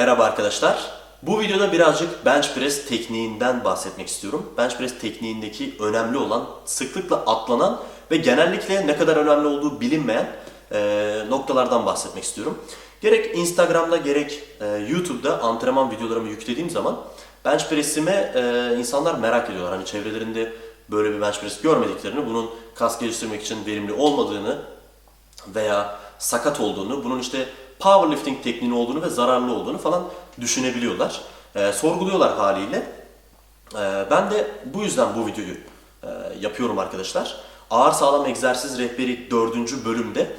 Merhaba arkadaşlar. Bu videoda birazcık bench press tekniğinden bahsetmek istiyorum. Bench press tekniğindeki önemli olan, sıklıkla atlanan ve genellikle ne kadar önemli olduğu bilinmeyen e, noktalardan bahsetmek istiyorum. Gerek Instagram'da gerek e, YouTube'da antrenman videolarımı yüklediğim zaman bench press'ime e, insanlar merak ediyorlar. Hani çevrelerinde böyle bir bench press görmediklerini, bunun kas geliştirmek için verimli olmadığını veya sakat olduğunu, bunun işte powerlifting tekniği olduğunu ve zararlı olduğunu falan düşünebiliyorlar. Ee, sorguluyorlar haliyle. Ee, ben de bu yüzden bu videoyu e, yapıyorum arkadaşlar. Ağır sağlam egzersiz rehberi 4. bölümde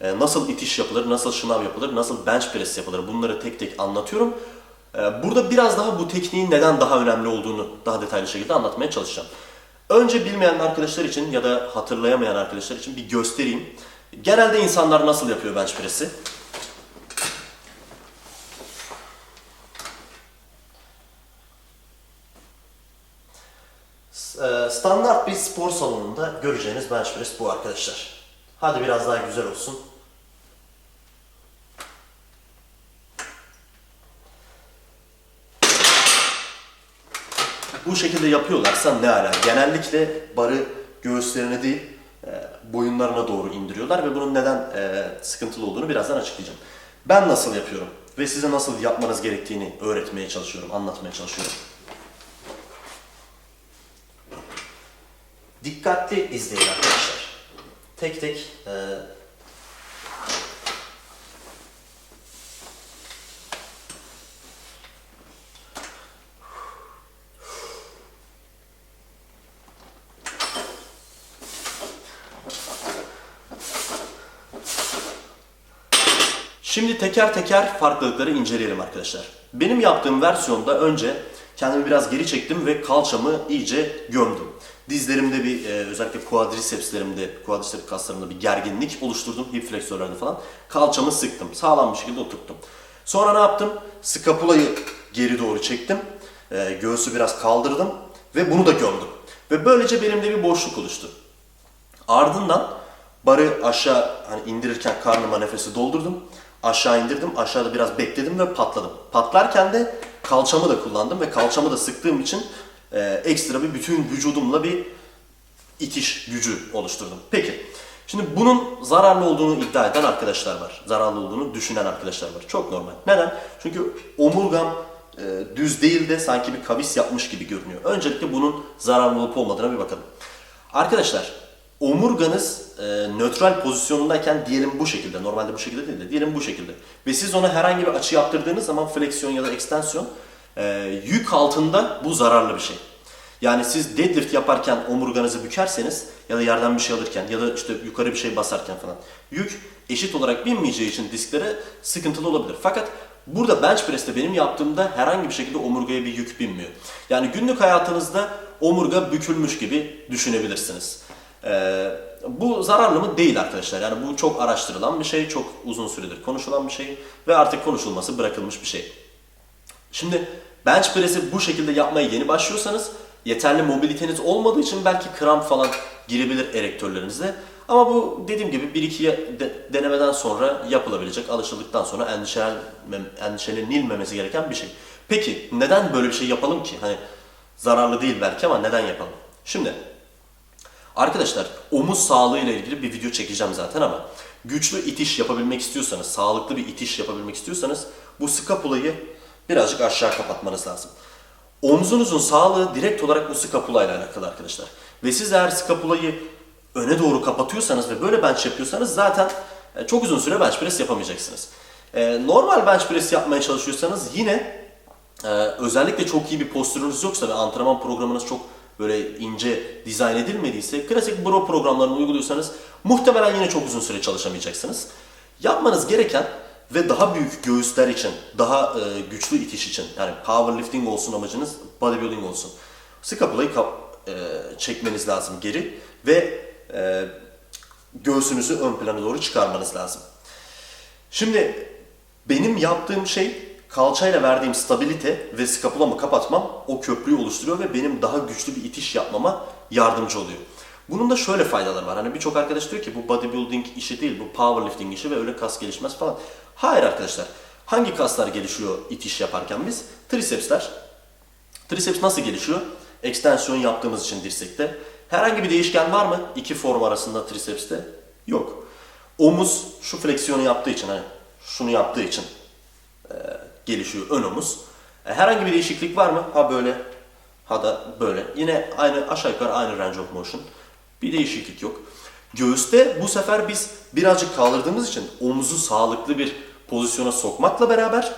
e, nasıl itiş yapılır, nasıl şınav yapılır, nasıl bench press yapılır bunları tek tek anlatıyorum. Ee, burada biraz daha bu tekniğin neden daha önemli olduğunu daha detaylı şekilde anlatmaya çalışacağım. Önce bilmeyen arkadaşlar için ya da hatırlayamayan arkadaşlar için bir göstereyim. Genelde insanlar nasıl yapıyor bench press'i? S- e, Standart bir spor salonunda göreceğiniz bench press bu arkadaşlar. Hadi biraz daha güzel olsun. bu şekilde yapıyorlarsa ne ala. Genellikle barı göğüslerine değil e, boyunlarına doğru indiriyorlar ve bunun neden e, sıkıntılı olduğunu birazdan açıklayacağım. Ben nasıl yapıyorum ve size nasıl yapmanız gerektiğini öğretmeye çalışıyorum, anlatmaya çalışıyorum. Dikkatli izleyin arkadaşlar. Tek tek e, Şimdi teker teker farklılıkları inceleyelim arkadaşlar. Benim yaptığım versiyonda önce kendimi biraz geri çektim ve kalçamı iyice gömdüm. Dizlerimde bir e, özellikle quadricepslerimde, quadriceps kaslarımda bir gerginlik oluşturdum. Hip fleksörlerde falan. Kalçamı sıktım. Sağlam bir şekilde oturttum. Sonra ne yaptım? Skapulayı geri doğru çektim. E, göğsü biraz kaldırdım ve bunu da gömdüm. Ve böylece belimde bir boşluk oluştu. Ardından barı aşağı hani indirirken karnıma nefesi doldurdum. Aşağı indirdim. Aşağıda biraz bekledim ve patladım. Patlarken de kalçamı da kullandım ve kalçamı da sıktığım için e, ekstra bir bütün vücudumla bir itiş gücü oluşturdum. Peki. Şimdi bunun zararlı olduğunu iddia eden arkadaşlar var. Zararlı olduğunu düşünen arkadaşlar var. Çok normal. Neden? Çünkü omurgam e, düz değil de sanki bir kavis yapmış gibi görünüyor. Öncelikle bunun zararlı olup olmadığına bir bakalım. Arkadaşlar omurganız e, nötral pozisyonundayken diyelim bu şekilde, normalde bu şekilde değil de diyelim bu şekilde. Ve siz ona herhangi bir açı yaptırdığınız zaman fleksiyon ya da ekstensiyon e, yük altında bu zararlı bir şey. Yani siz deadlift yaparken omurganızı bükerseniz ya da yerden bir şey alırken ya da işte yukarı bir şey basarken falan yük eşit olarak binmeyeceği için disklere sıkıntılı olabilir. Fakat burada bench press'te benim yaptığımda herhangi bir şekilde omurgaya bir yük binmiyor. Yani günlük hayatınızda omurga bükülmüş gibi düşünebilirsiniz. Ee, bu zararlı mı? Değil arkadaşlar. Yani bu çok araştırılan bir şey, çok uzun süredir konuşulan bir şey ve artık konuşulması bırakılmış bir şey. Şimdi bench press'i bu şekilde yapmaya yeni başlıyorsanız yeterli mobiliteniz olmadığı için belki kramp falan girebilir erektörlerinize. Ama bu dediğim gibi bir iki de- denemeden sonra yapılabilecek, alışıldıktan sonra endişelenilmemesi gereken bir şey. Peki neden böyle bir şey yapalım ki? Hani zararlı değil belki ama neden yapalım? Şimdi Arkadaşlar omuz sağlığı ile ilgili bir video çekeceğim zaten ama güçlü itiş yapabilmek istiyorsanız, sağlıklı bir itiş yapabilmek istiyorsanız bu skapulayı birazcık aşağı kapatmanız lazım. Omzunuzun sağlığı direkt olarak bu skapula ile alakalı arkadaşlar. Ve siz eğer skapulayı öne doğru kapatıyorsanız ve böyle bench yapıyorsanız zaten e, çok uzun süre bench press yapamayacaksınız. E, Normal bench press yapmaya çalışıyorsanız yine ee, özellikle çok iyi bir postürünüz yoksa ve antrenman programınız çok böyle ince dizayn edilmediyse klasik bro programlarını uyguluyorsanız muhtemelen yine çok uzun süre çalışamayacaksınız. Yapmanız gereken ve daha büyük göğüsler için, daha e, güçlü itiş için yani powerlifting olsun amacınız, bodybuilding olsun. Skapulayı kap, e, çekmeniz lazım geri ve e, göğsünüzü ön plana doğru çıkarmanız lazım. Şimdi benim yaptığım şey kalçayla verdiğim stabilite ve skapulamı kapatmam o köprüyü oluşturuyor ve benim daha güçlü bir itiş yapmama yardımcı oluyor. Bunun da şöyle faydaları var. Hani birçok arkadaş diyor ki bu bodybuilding işi değil, bu powerlifting işi ve öyle kas gelişmez falan. Hayır arkadaşlar. Hangi kaslar gelişiyor itiş yaparken biz? Trisepsler. Triceps nasıl gelişiyor? Ekstensiyon yaptığımız için dirsekte. Herhangi bir değişken var mı? İki form arasında tricepste. Yok. Omuz şu fleksiyonu yaptığı için, hani şunu yaptığı için e, gelişiyor ön omuz. E, herhangi bir değişiklik var mı? Ha böyle, ha da böyle. Yine aynı aşağı yukarı aynı range of motion. Bir değişiklik yok. Göğüste bu sefer biz birazcık kaldırdığımız için omuzu sağlıklı bir pozisyona sokmakla beraber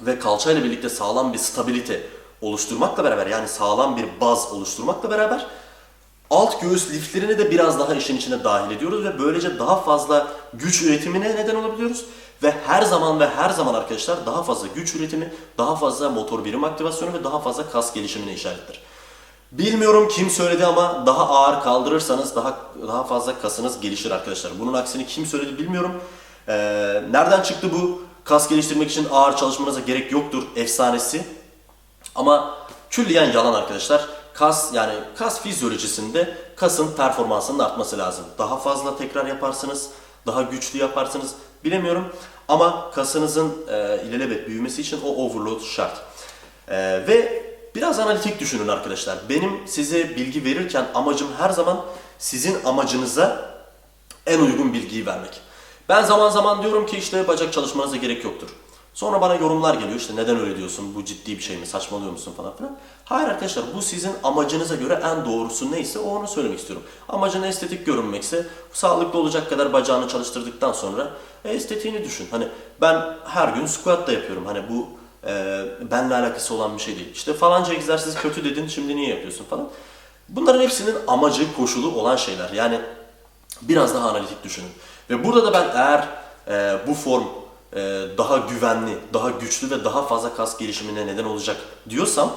ve kalçayla birlikte sağlam bir stabilite oluşturmakla beraber yani sağlam bir baz oluşturmakla beraber alt göğüs liflerini de biraz daha işin içine dahil ediyoruz ve böylece daha fazla güç üretimine neden olabiliyoruz. Ve her zaman ve her zaman arkadaşlar daha fazla güç üretimi, daha fazla motor birim aktivasyonu ve daha fazla kas gelişimine işarettir. Bilmiyorum kim söyledi ama daha ağır kaldırırsanız daha daha fazla kasınız gelişir arkadaşlar. Bunun aksini kim söyledi bilmiyorum. Ee, nereden çıktı bu? Kas geliştirmek için ağır çalışmanıza gerek yoktur efsanesi. Ama külliyen yalan arkadaşlar. Kas yani kas fizyolojisinde kasın performansının artması lazım. Daha fazla tekrar yaparsınız, daha güçlü yaparsınız bilemiyorum. Ama kasınızın e, ilelebet büyümesi için o overload şart. E, ve biraz analitik düşünün arkadaşlar. Benim size bilgi verirken amacım her zaman sizin amacınıza en uygun bilgiyi vermek. Ben zaman zaman diyorum ki işte bacak çalışmanıza gerek yoktur. Sonra bana yorumlar geliyor işte neden öyle diyorsun, bu ciddi bir şey mi, saçmalıyor musun falan filan. Hayır arkadaşlar bu sizin amacınıza göre en doğrusu neyse onu söylemek istiyorum. Amacın estetik görünmekse sağlıklı olacak kadar bacağını çalıştırdıktan sonra e, estetiğini düşün. Hani ben her gün squat da yapıyorum. Hani bu e, benimle alakası olan bir şey değil. İşte falanca egzersiz kötü dedin şimdi niye yapıyorsun falan. Bunların hepsinin amacı, koşulu olan şeyler. Yani biraz daha analitik düşünün. Ve burada da ben eğer e, bu form e, daha güvenli, daha güçlü ve daha fazla kas gelişimine neden olacak diyorsam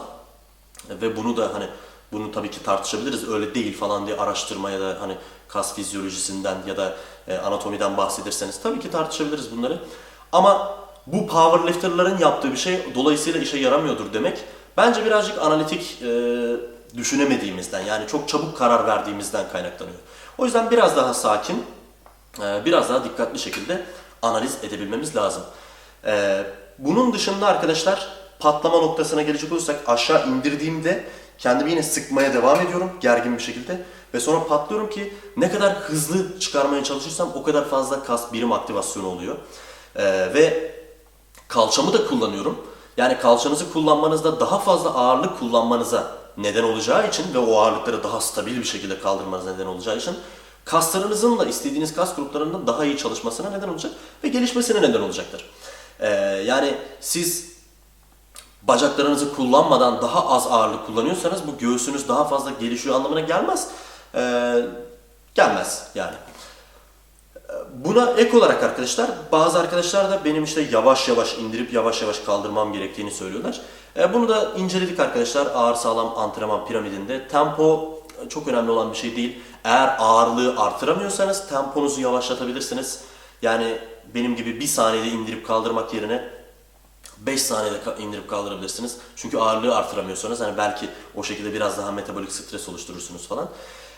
ve bunu da hani bunu tabii ki tartışabiliriz öyle değil falan diye araştırma ya da hani kas fizyolojisinden ya da e, anatomiden bahsedirseniz tabii ki tartışabiliriz bunları. Ama bu powerlifterların yaptığı bir şey dolayısıyla işe yaramıyordur demek. Bence birazcık analitik e, düşünemediğimizden yani çok çabuk karar verdiğimizden kaynaklanıyor. O yüzden biraz daha sakin, e, biraz daha dikkatli şekilde analiz edebilmemiz lazım. E, bunun dışında arkadaşlar patlama noktasına gelecek olursak aşağı indirdiğimde kendimi yine sıkmaya devam ediyorum gergin bir şekilde ve sonra patlıyorum ki ne kadar hızlı çıkarmaya çalışırsam o kadar fazla kas birim aktivasyonu oluyor. E, ve kalçamı da kullanıyorum. Yani kalçanızı kullanmanızda daha fazla ağırlık kullanmanıza neden olacağı için ve o ağırlıkları daha stabil bir şekilde kaldırmanıza neden olacağı için kaslarınızın da istediğiniz kas gruplarının daha iyi çalışmasına neden olacak ve gelişmesine neden olacaktır. Ee, yani siz bacaklarınızı kullanmadan daha az ağırlık kullanıyorsanız bu göğsünüz daha fazla gelişiyor anlamına gelmez. Ee, gelmez yani. Buna ek olarak arkadaşlar bazı arkadaşlar da benim işte yavaş yavaş indirip yavaş yavaş kaldırmam gerektiğini söylüyorlar. E, bunu da inceledik arkadaşlar ağır sağlam antrenman piramidinde. Tempo çok önemli olan bir şey değil. Eğer ağırlığı artıramıyorsanız temponuzu yavaşlatabilirsiniz. Yani benim gibi bir saniyede indirip kaldırmak yerine 5 saniyede indirip kaldırabilirsiniz. Çünkü ağırlığı artıramıyorsanız hani belki o şekilde biraz daha metabolik stres oluşturursunuz falan.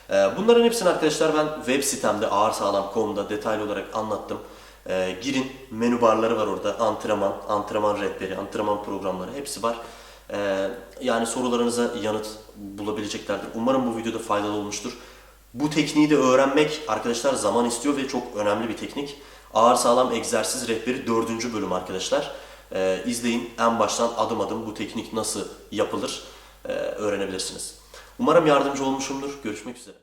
Ee, Bunların hepsini arkadaşlar ben web sitemde ağırsağlam.com'da detaylı olarak anlattım. Ee, girin menü barları var orada antrenman, antrenman rehberi, antrenman programları hepsi var. Ee, yani sorularınıza yanıt bulabileceklerdir. Umarım bu videoda faydalı olmuştur. Bu tekniği de öğrenmek arkadaşlar zaman istiyor ve çok önemli bir teknik. Ağır sağlam egzersiz rehberi 4. bölüm arkadaşlar. Ee, izleyin en baştan adım adım bu teknik nasıl yapılır ee, öğrenebilirsiniz. Umarım yardımcı olmuşumdur. Görüşmek üzere.